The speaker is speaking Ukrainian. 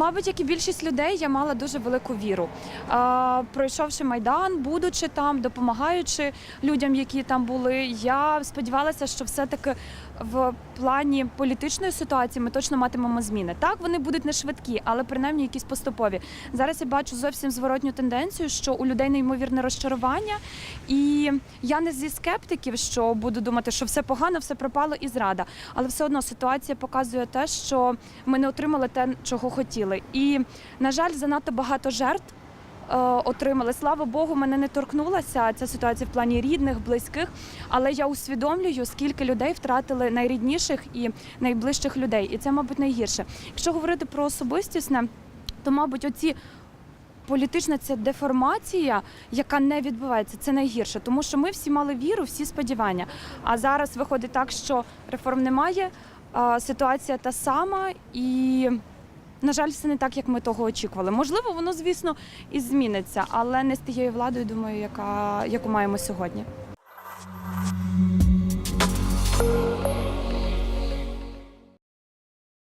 Мабуть, як і більшість людей, я мала дуже велику віру. Пройшовши майдан, будучи там, допомагаючи людям, які там були, я сподівалася, що все-таки в плані політичної ситуації ми точно матимемо зміни. Так, вони будуть не швидкі, але принаймні якісь поступові. Зараз я бачу зовсім зворотню тенденцію, що у людей неймовірне розчарування, і я не зі скептиків, що буду думати, що все погано, все пропало і зрада. Але все одно ситуація показує те, що ми не отримали те, чого хотіли. І, на жаль, занадто багато жертв. е, Отримали слава Богу, мене не торкнулася ця ситуація в плані рідних, близьких. Але я усвідомлюю, скільки людей втратили найрідніших і найближчих людей, і це, мабуть, найгірше. Якщо говорити про особистісне, то, мабуть, оці політична ця деформація, яка не відбувається, це найгірше, тому що ми всі мали віру, всі сподівання. А зараз виходить так, що реформ немає, ситуація та сама, і, на жаль, все не так, як ми того очікували. Можливо, воно, звісно, і зміниться, але не з тією владою, думаю, яка, яку маємо сьогодні.